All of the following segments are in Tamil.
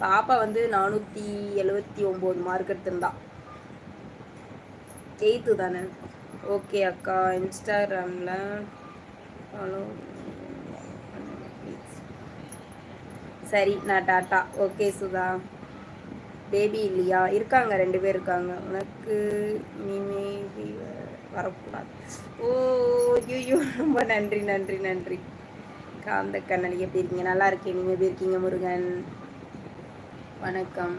பாப்பா வந்து நானூற்றி எழுபத்தி ஒம்பது மார்க் எடுத்திருந்தா. எயித்து தானே? ஓகே அக்கா இன்ஸ்டாகிராமில் ஹலோ சரி நான் டாட்டா. ஓகே சுதா. பேபி இல்லையா? இருக்காங்க ரெண்டு பேர் இருக்காங்க. உனக்கு மேபி வரக்கூடாது. ஓ ஐயோ ரொம்ப நன்றி நன்றி நன்றி. காந்த கண்ணலி எப்படி இருக்கீங்க? நல்லா இருக்கேன். நீங்கள் எப்படி இருக்கீங்க முருகன்? வணக்கம்.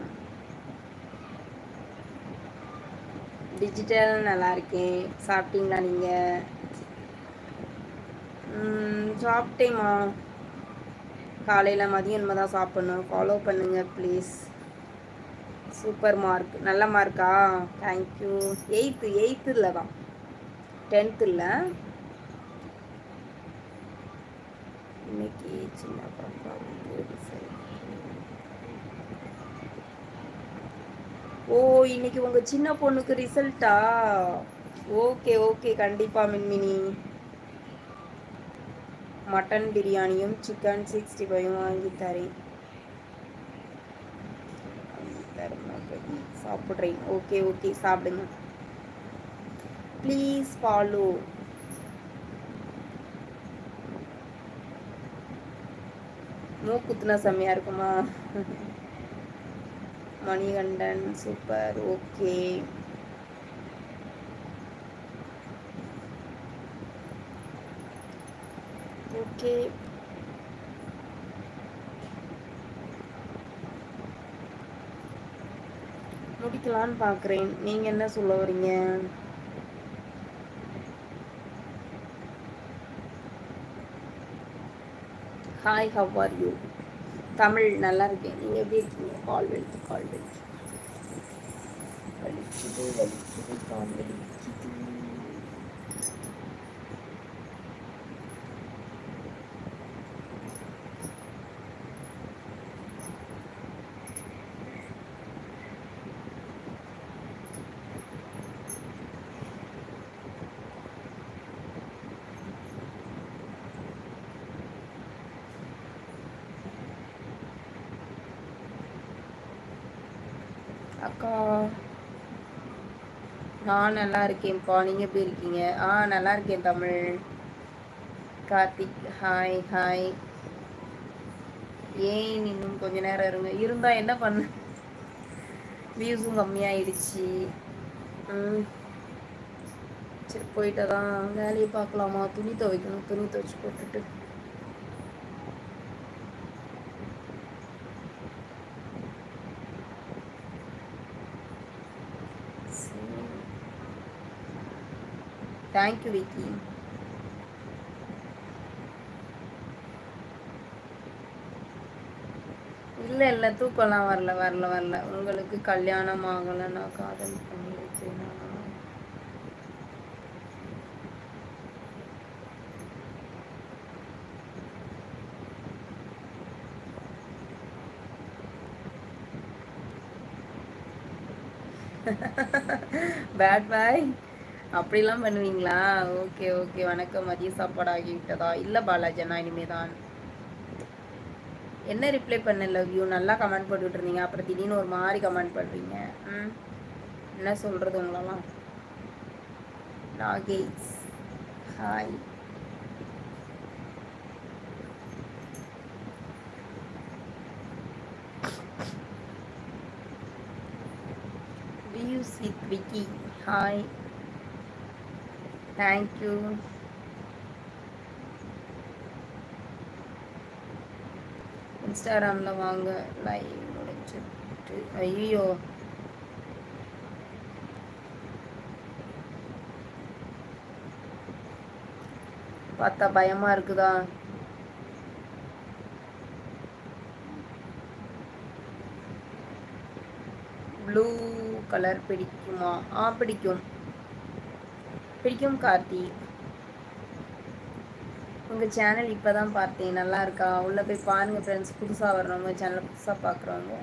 டிஜிட்டல் நல்லா இருக்கேன். சாப்பிட்டீங்களா நீங்கள் சாப்பிட்டேம்மா. காலையில் மதியம் தான் சாப்பிட்ணும். ஃபாலோ பண்ணுங்கள் ப்ளீஸ் சூப்பர் மார்க் நல்ல மார்க்கா தேங்க்யூ எயித்து எயித்து இல்லை தான். டென்த்து இல்லை இன்னைக்கு சின்ன பாப்பா ஓ இன்னைக்கு உங்க சின்ன பொண்ணுக்கு ரிசல்ட்டா ஓகே ஓகே கண்டிப்பா மின்மினி. மட்டன் பிரியாணியும் சிக்கன் சிக்ஸ்டி ஃபைவும் வாங்கி தரேன் சாப்பிட்றேன். ஓகே ஓகே சாப்பிடுங்க. ப்ளீஸ் ஃபாலோ மூக்குத்துனா செம்மையா இருக்குமா? மணிகண்டன் சூப்பர் ஓகே ஓகே முடிக்கலான்னு பார்க்குறேன் நீங்கள் என்ன சொல்ல வரீங்க? Hi how are you Tamil நல்லா இருக்கேன். நீங்கள் எப்படி இருக்கீங்க? கால் வெளுத்து கால் வெளுத்து வலிக்குது வலிக்குது கால் வலிக்குது அக்கா நான் நல்லா இருக்கேன்ப்பா. நீங்கள் எப்படி இருக்கீங்க? ஆ நல்லா இருக்கேன் தமிழ். கார்த்திக் ஹாய் ஹாய் ஏன் இன்னும் கொஞ்ச நேரம் இருங்க. இருந்தா என்ன பண்ண? வியூஸும் கம்மியாயிடுச்சு. ம். சரி போயிட்டு தான் வேலையை பார்க்கலாமா? துணி துவைக்கணும். துணி துவைச்சி போட்டுட்டு. தேங்க்யூ விக்கி இல்லை இல்லை தூக்கம்லாம் வரல வரல வரல. உங்களுக்கு கல்யாணம் ஆகலை நான் காதல் பண்ணியிருக்கேன் பேட் பாய் அப்படிலாம் பண்ணுவீங்களா? Okay okay. வணக்கம். மதிய சாப்பாடு ஆகிவிட்டதா? இல்லை பாலாஜனா இனிமே தான் என்ன ரிப்ளை பண்ண லவ் யூ நல்லா கமெண்ட் போட்டுட்டு இருந்தீங்க அப்புறம் திடீர்னு ஒரு மாதிரி கமெண்ட் பண்ணுறீங்க ம். என்ன சொல்கிறது உங்களெல்லாம்? Nagesh. Hi views Vicky hi thank you இன்ஸ்டாகிராமில் வாங்க. லைவ் முடிச்சுட்டு. ஐயோ பார்த்தா பயமா இருக்குதா? ப்ளூ கலர் பிடிக்குமா? ஆ பிடிக்கும். பிடிக்கும் கார்த்தி. உங்கள் சேனல் இப்போ தான் பார்த்தேன். நல்லா இருக்கா? உள்ளே போய் பாருங்கள் ஃப்ரெண்ட்ஸ் புதுசாக வர்றவங்க சேனலை புதுசாக பார்க்குறவங்க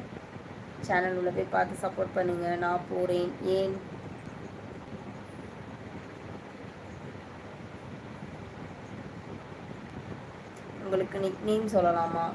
சேனல் உள்ளே போய் பார்த்து சப்போர்ட் பண்ணுங்கள் நான் போகிறேன் ஏன்? உங்களுக்கு நிக் நேம் சொல்லலாமா?